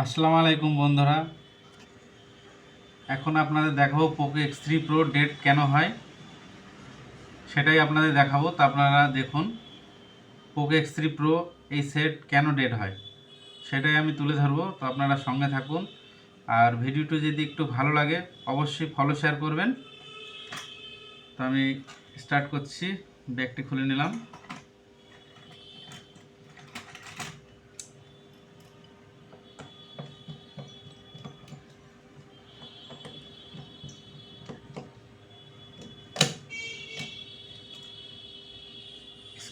আসসালামু আলাইকুম বন্ধুরা। এখন আপনাদের দেখাবো Poco X three pro dead কেন হয়। সেটাই আপনাদের দেখাবো। তা আপনারা দেখুন পোকো এক্স থ্রি প্রো এই সেট কেন ডেট হয়। সেটাই আমি তুলে ধরবো। তো আপনারা সঙ্গে থাকুন। আর ভিডিওটি যদি একটু ভালো লাগে, অবশ্যই ফলো শেয়ার করবেন। তো আমি স্টার্ট করছি। ব্যাগটি খুলে নিলাম।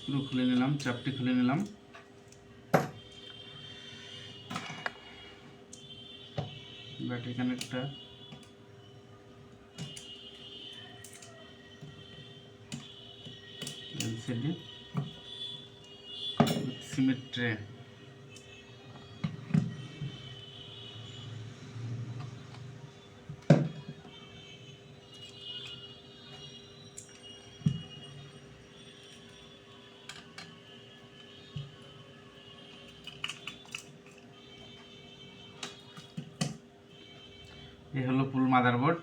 স্ক্রু খুলে নিলাম চাপটি খুলে নিলাম। ব্যাটারি এলসিডি সিমেন্ট মাদারবোর্ড।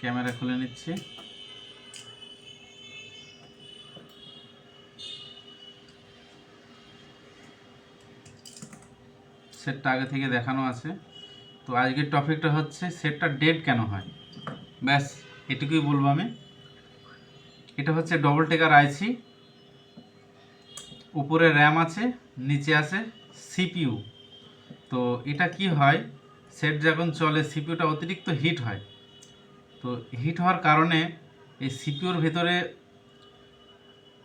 ক্যামেরা খুলে নিচ্ছি। সেটটা আগে থেকে দেখানো আছে। তো আজকের টপিকটা হচ্ছে, সেটটা ডেড কেন হয়? ব্যাস, এটুকুই বলব আমি। এটা হচ্ছে ডবল টেকার আইসি উপরে র্যাম আছে, নিচে আছে সিপিইউ তো এটা কি হয়? সেট যখন চলে, সিপিইউটা অতিরিক্ত হিট হয়। তো হিট হওয়ার কারণে এই সিপিইউর ভেতরে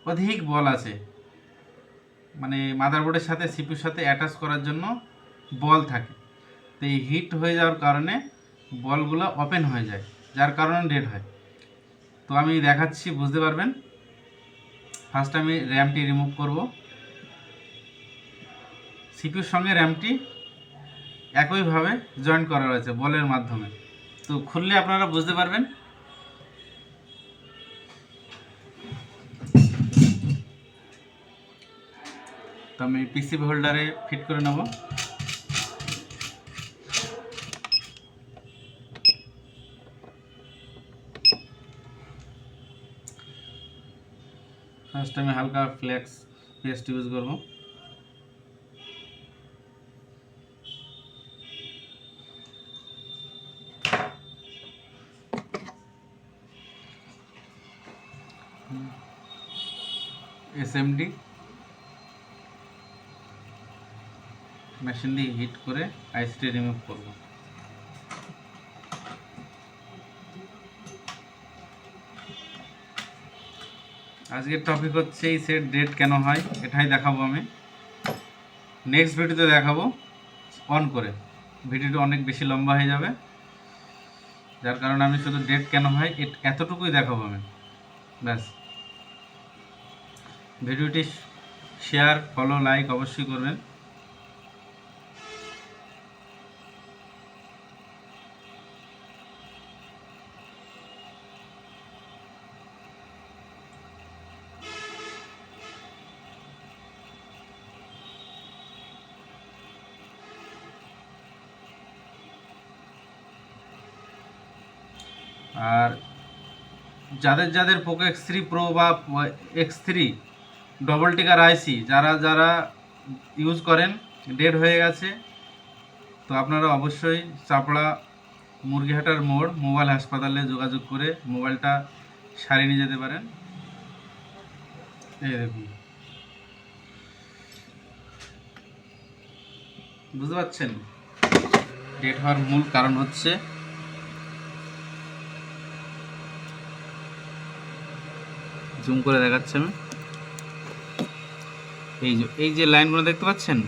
অধিক বল আছে। মানে মাদারবোর্ডের সাথে সিপিউর সাথে অ্যাটাচ করার জন্য বল থাকে। তো এই হিট হয়ে যাওয়ার কারণে বলগুলো ওপেন হয়ে যায়, যার কারণে ডেড হয়। তো আমি দেখাচ্ছি, বুঝতে পারবেন? ফার্স্ট আমি র্যামটি রিমুভ করব। সিপিউর সঙ্গে র্যামটি একইভাবে জয়েন করা রয়েছে বলের মাধ্যমে। তো খুললে আপনারা বুঝতে পারবেন। তো আমি পিসি হোল্ডারে ফিট করে নেব। ফার্স্ট আমি হালকা ফ্লেক্স পেস্ট ইউজ করব। এসএমডি মেশিন দিয়ে হিট করে আইসটি রিমুভ করব। আজকের টপিক হচ্ছে এই সেট ডেট কেন হয়, এটাই দেখাবো আমি। নেক্সট ভিডিওতে দেখাবো অন করে। ভিডিওটা অনেক বেশি লম্বা হয়ে যাবে। যার কারণে আমি শুধু ডেট কেন হয় এতটুকুই দেখাবো আমি। ব্যাস। ভিডিওটি শেয়ার ফলো লাইক অবশ্যই করবেন। আর যাদের যাদের পোকো এক্স থ্রি প্রো বা এক্স থ্রি ডবল টিকার আইসি যারা যারা ইউজ করেন ডেড হয়ে গেছে, তো আপনারা অবশ্যই চাপড়া মুরগিহাটার মোড় মোবাইল হাসপাতালে যোগাযোগ করে মোবাইলটা সারিয়ে নিয়ে যেতে পারেন। এই দেখুন। বুঝতে পারছেন? ডেট হওয়ার মূল কারণ হচ্ছে জুম করে দেখাচ্ছি আমি। এই যে এই যে লাইনগুলো দেখতে পাচ্ছেন?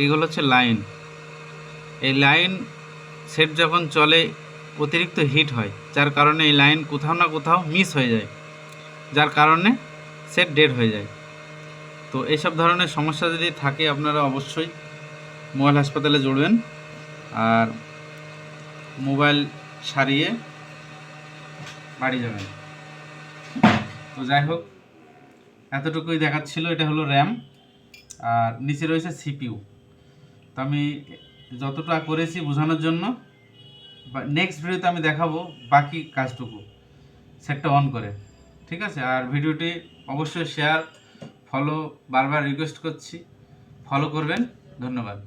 এইগুলো হচ্ছে লাইন। এই লাইন সেট যখন চলে, অতিরিক্ত হিট হয়, যার কারণে এই লাইন কোথাও না কোথাও মিস হয়ে যায়, যার কারণে সেট ডেড হয়ে যায়। তো এইসব ধরনের সমস্যা যদি থাকে, আপনারা অবশ্যই মোবাইল হাসপাতালে জড়বেন আর মোবাইল সারিয়ে বাড়ি যাবেন। তো যাই হোক, এতটুকুই দেখাচ্ছিল, এটা হলো র্যাম। আর নিচে রয়েছে সিপিউ তো আমি যতটা করেছি বোঝানোর জন্য নেক্সট ভিডিওতে আমি দেখাবো বাকি কাজটুকু সেটটা অন করে। ঠিক আছে? আর ভিডিওটি অবশ্যই শেয়ার ফলো বারবার রিকোয়েস্ট করছি। ফলো করবেন। ধন্যবাদ।